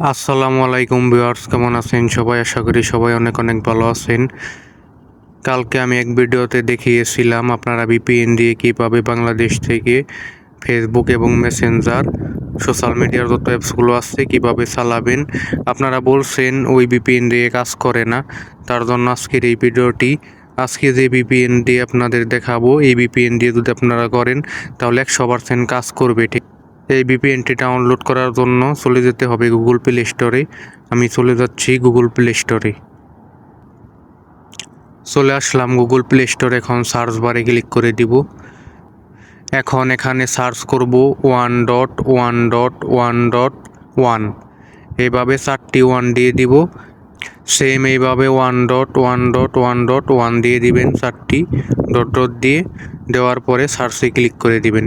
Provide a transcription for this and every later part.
আসসালামু আলাইকুম ভিউয়ার্স, কেমন আছেন সবাই? আশা করি সবাই অনেক অনেক ভালো আছেন। কালকে আমি এক ভিডিওতে দেখিয়েছিলাম আপনারা ভিপিএন দিয়ে কীভাবে বাংলাদেশ থেকে ফেসবুক এবং মেসেঞ্জার সোশ্যাল মিডিয়ার যত অ্যাপসগুলো আছে, কীভাবে চালাবেন। আপনারা বলছেন ওই ভিপিএন দিয়ে কাজ করে না, তার জন্য আজকের এই ভিডিওটি। আজকে যে ভিপিএন দিয়ে আপনাদের দেখাবো, এই ভিপিএন দিয়ে যদি আপনারা করেন, তাহলে একশো পার্সেন্ট কাজ করবে, ঠিক এই ভিপিএনটি ডাউনলোড করার জন্য চলে যেতে হবে গুগল প্লে স্টোরে আমি চলে যাচ্ছি গুগল প্লে স্টোরে চলে আসলাম গুগল প্লে স্টোরে এখন সার্চ বারে ক্লিক করে দিব। এখন এখানে সার্চ করব one dot one dot one dot one এইভাবে চারটি ওয়ান দিয়ে দিব। সেম এইভাবে one dot one dot one dot one দিয়ে দিবেন চারটি। ডট ডট দিয়ে দেওয়ার পরে সার্চে ক্লিক করে দিবেন।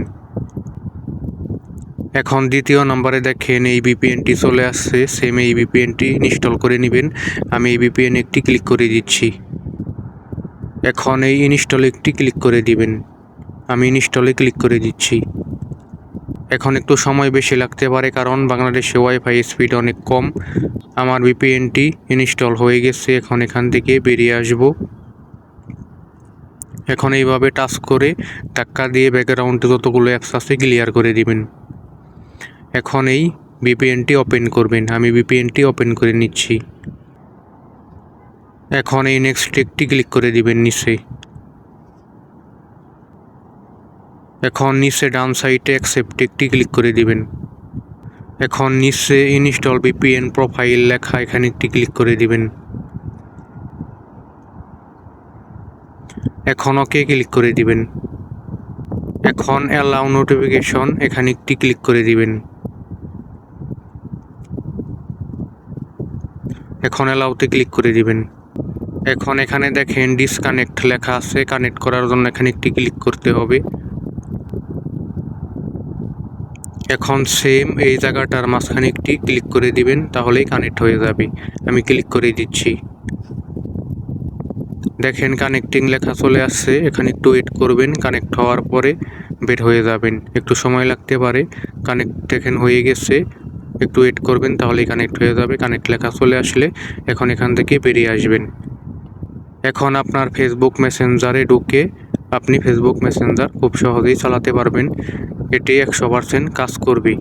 এখন দ্বিতীয় নম্বরে দেখেন এই ভিপিএনটি চলে আসছে সেম এই ভিপিএনটি ইনস্টল করে নেবেন। আমি এই ভিপিএন একটি ক্লিক করে দিচ্ছি। এখন এই ইনস্টল একটি ক্লিক করে দিবেন। আমি ইনস্টলে ক্লিক করে দিচ্ছি। এখন একটু সময় বেশি লাগতে পারে কারণ বাংলাদেশে ওয়াইফাই স্পিড অনেক কম। আমার ভিপিএনটি ইনস্টল হয়ে গেছে, এখন এখান থেকে বেরিয়ে আসব। এখন এইভাবে টাচ করে ধাক্কা দিয়ে ব্যাকগ্রাউন্ডে যতগুলো অ্যাপস আছে ক্লিয়ার করে দিবেন। এখন এই ভিপিএনটি ওপেন করবেন। আমি ভিপিএনটি ওপেন করে নিচ্ছি। এখন এই নেক্সট একটি ক্লিক করে দিবেন নিচে। এখন নিচে ডান সাইডে অ্যাকসেপ্ট একটি ক্লিক করে দিবেন। এখন নিচে ইনস্টল ভিপিএন প্রোফাইল লেখা এখানে একটি ক্লিক করে দিবেন। এখন ওকে ক্লিক করে দিবেন। এখন অ্যালাউ নোটিফিকেশন এখানে একটি ক্লিক করে দিবেন। এখন অ্যালাউতে ক্লিক করে দিবেন। এখন এখানে দেখেন ডিসকানেক্ট লেখা আছে কানেক্ট করার জন্য এখানে একটি ক্লিক করতে হবে। এখন সেম এই জায়গাটার মাঝখানে একটি ক্লিক করে দিবেন, তাহলেই কানেক্ট হয়ে যাবে। আমি ক্লিক করে দিচ্ছি। দেখেন কানেক্টিং লেখা চলে আসছে, এখানে একটু ওয়েট করবেন কানেক্ট হওয়ার পরে বের হয়ে যাবেন। একটু সময় লাগতে পারে কানেক্ট দেখেন হয়ে গেছে। একটু ওয়েট করবেন, তাহলে কানেক্ট হয়ে যাবে। কানেক্ট লেখা চলে আসলে এখন এখান থেকে বেরিয়ে আসবেন। এখন আপনার ফেসবুক মেসেঞ্জারে ঢুকে আপনি ফেসবুক মেসেঞ্জার খুব সহজেই চালাতে পারবেন। এটি একশো পারসেন্ট কাজ করবে।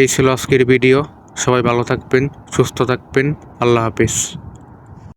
এই ছিল আজকের ভিডিও সবাই ভালো থাকবেন, সুস্থ থাকবেন। আল্লাহ হাফিজ।